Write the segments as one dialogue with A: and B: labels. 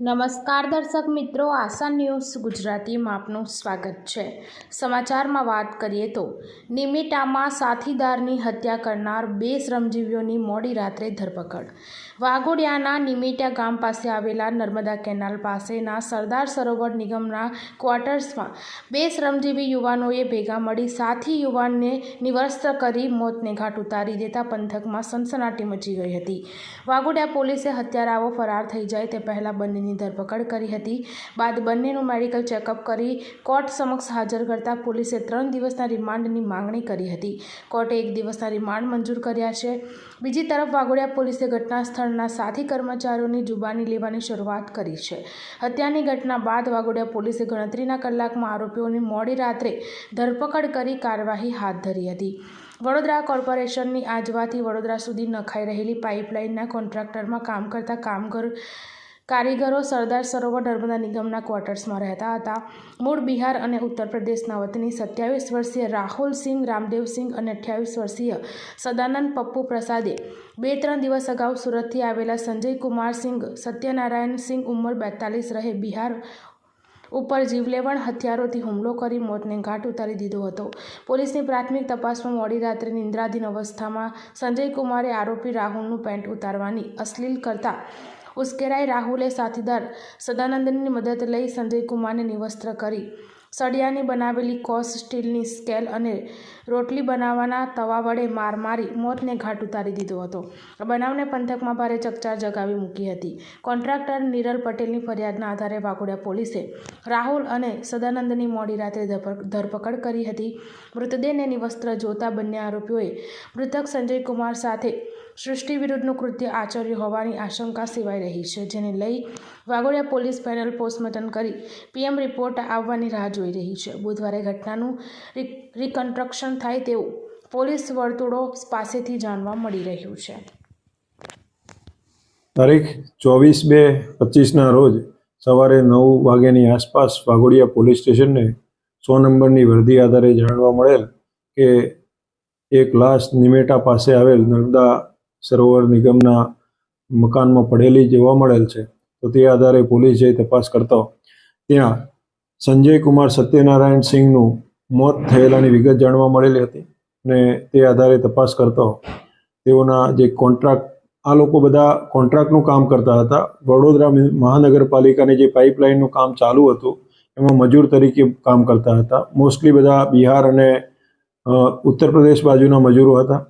A: નમસ્કાર દર્શક મિત્રો, આશા ન્યૂઝ ગુજરાતીમાં આપનું સ્વાગત છે. સમાચારમાં વાત કરીએ તો, નિમિટામાં સાથીદારની હત્યા કરનાર બે શ્રમજીવીઓની મોડી રાત્રે ધરપકડ. વાઘોડિયાના નિમિટા ગામ પાસે આવેલા નર્મદા કેનાલ પાસેના સરદાર સરોવર નિગમના ક્વાર્ટર્સમાં બે શ્રમજીવી યુવાનોએ ભેગા મળી સાથી યુવાનને નિવસ્ત્ર કરી મોતને ઘાટ ઉતારી દેતા પંથકમાં સનસનાટી મચી ગઈ હતી. વાઘોડિયા પોલીસે હત્યારાઓ ફરાર થઈ જાય તે પહેલાં બંનેની ધરપકડ કરી હતી. બાદ બંનેનું મેડિકલ ચેકઅપ કરી કોર્ટ સમક્ષ હાજર કરતા પોલીસે ત્રણ દિવસના રિમાન્ડની માંગણી કરી હતી. કોર્ટે એક દિવસના રિમાન્ડ મંજૂર કર્યા છે. બીજી તરફ વાઘોડિયા પોલીસે ઘટના સ્થળના સાથી કર્મચારીઓની જુબાની લેવાની શરૂઆત કરી છે. હત્યાની ઘટના બાદ વાઘોડિયા પોલીસે ગણતરીના કલાકમાં આરોપીઓની મોડી રાત્રે ધરપકડ કરી કાર્યવાહી હાથ ધરી હતી. વડોદરા કોર્પોરેશનની આજવાથી વડોદરા સુધી નખાઈ રહેલી પાઇપલાઇનના કોન્ટ્રાક્ટરમાં કામ કરતા કામગર કારીગરો સરદાર સરોવર નર્મદા નિગમના ક્વાર્ટર્સમાં રહેતા હતા. મૂળ બિહાર અને ઉત્તર પ્રદેશના વતની સત્યાવીસ વર્ષીય રાહુલ સિંહ રામદેવસિંહ અને અઠ્યાવીસ વર્ષીય સદાનંદ પપ્પુ પ્રસાદે બે ત્રણ દિવસ અગાઉ સુરતથી આવેલા સંજય કુમાર સિંઘ, સત્યનારાયણ સિંહ ઉંમર બેતાલીસ રહે બિહાર ઉપર જીવલેવણ હથિયારોથી હુમલો કરી મોતને ઘાટ ઉતારી દીધો હતો. પોલીસની પ્રાથમિક તપાસમાં મોડી રાત્રે નિંદ્રાધીન અવસ્થામાં સંજય કુમારે આરોપી રાહુલનું પેન્ટ ઉતારવાની અશ્લીલ કરતા ઉશ્કેરાઈ રાહુલે સાથીદાર સદાનંદની મદદ લઈ સંજય કુમારને નિવસ્ત્ર કરી. સળિયાની બનાવેલી કોસ સ્ટીલની સ્કેલ અને રોટલી બનાવવાના તવા વડે માર મારી મોતને ઘાટ ઉતારી દીધો હતો. બનાવને પંથકમાં ભારે ચકચાર જગાવી મૂકી હતી. કોન્ટ્રાક્ટર નિરલ પટેલની ફરિયાદના આધારે વાઘોડિયા પોલીસે રાહુલ અને સદાનંદની મોડી રાત્રે ધરપક- ધરપકડ કરી હતી. મૃતદેહને નિવસ્ત્ર જોતા બંને આરોપીઓએ મૃતક સંજય કુમાર સાથે સૃષ્ટિ વિરુદ્ધનું કૃત્ય આચર્યું હોવાની આશંકા સેવાઈ રહી છે, જેને લઈ વાઘોડિયા પોલીસ પેનલ પોસ્ટમોર્ટમ કરી પીએમ રિપોર્ટ આવવાની રાહ જોઈ રહી છે. બુધવારે ઘટનાનું રિકન્સ્ટ્રક્શન થાય તેવું પોલીસ વર્તુળો પાસેથી જાણવા મળી રહ્યું છે.
B: તારીખ ચોવીસ બે પચીસના રોજ સવારે નવ વાગ્યાની આસપાસ વાઘોડિયા પોલીસ સ્ટેશનને સો નંબરની વર્દી આધારે જાણવા મળેલ કે એક લાશ નિમેટા પાસે આવેલ નર્મદા સરોવર નિગમના મકાનમાં પડેલી જોવા મળેલ છે, તો તે આધારે પોલીસ તપાસ કરતો. ત્યાં સંજય કુમાર સત્યનારાયણ સિંહનું મોત થયેલાની વિગત જાણવા મળેલી હતી અને તે આધારે તપાસ કરતો. તેઓના જે કોન્ટ્રાક્ટ આ લોકો બધા કોન્ટ્રાક્ટનું કામ કરતા હતા. વડોદરા મહાનગરપાલિકાની જે પાઇપલાઇનનું કામ ચાલુ હતું, એમાં મજૂર તરીકે કામ કરતા હતા. મોસ્ટલી બધા બિહાર અને ઉત્તર પ્રદેશ બાજુના મજૂરો હતા.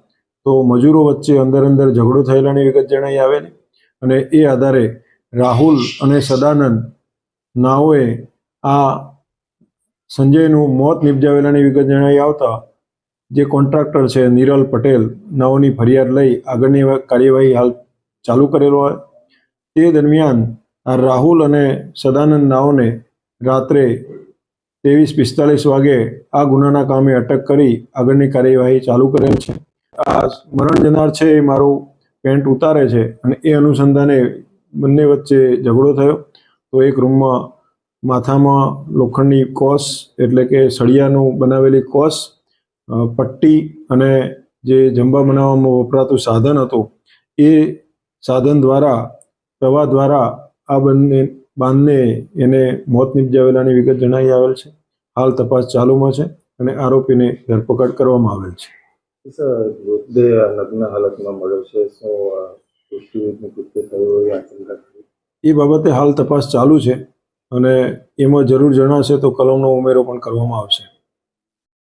B: તો મજૂરો વચ્ચે અંદર અંદર ઝઘડો થયેલાની વિગત જણાઈ આવેલી અને એ આધારે રાહુલ અને સદાનંદ નાઓએ આ સંજયનું મોત નિપજાવેલાની વિગત જણાઈ આવતા જે કોન્ટ્રાક્ટર છે નિરલ પટેલ નાઓની ફરિયાદ લઈ આગળની કાર્યવાહી હાલ ચાલુ કરેલો હોય. તે દરમિયાન આ રાહુલ અને સદાનંદ નાઓને રાત્રે ત્રેવીસ પિસ્તાલીસ વાગે આ ગુનાના કામે અટક કરી આગળની કાર્યવાહી ચાલુ કરેલ છે. મરણ જનાર છે એ મારું પેન્ટ ઉતારે છે અને એ અનુસંધાને બંને વચ્ચે ઝઘડો થયો. તો એક રૂમમાં માથામાં લોખંડની કોસ એટલે કે સળિયાનું બનાવેલી કોસ પટ્ટી અને જે જંબા બનાવવામાં વપરાતું સાધન હતું, એ સાધન દ્વારા, પ્રવાહ દ્વારા આ બંને, બાંધને એને મોત નિપજાવેલાની વિગત જણાઈ આવેલ છે. હાલ તપાસ ચાલુમાં છે અને આરોપીને ધરપકડ કરવામાં આવેલ છે.
C: સર મૃતદેહ નગ્ન હાલતમાં મળ્યો છે, શું
B: એ બાબતે હાલ તપાસ ચાલુ છે અને એમાં જરૂર જણાશે તો કલમનો ઉમેરો પણ કરવામાં આવશે.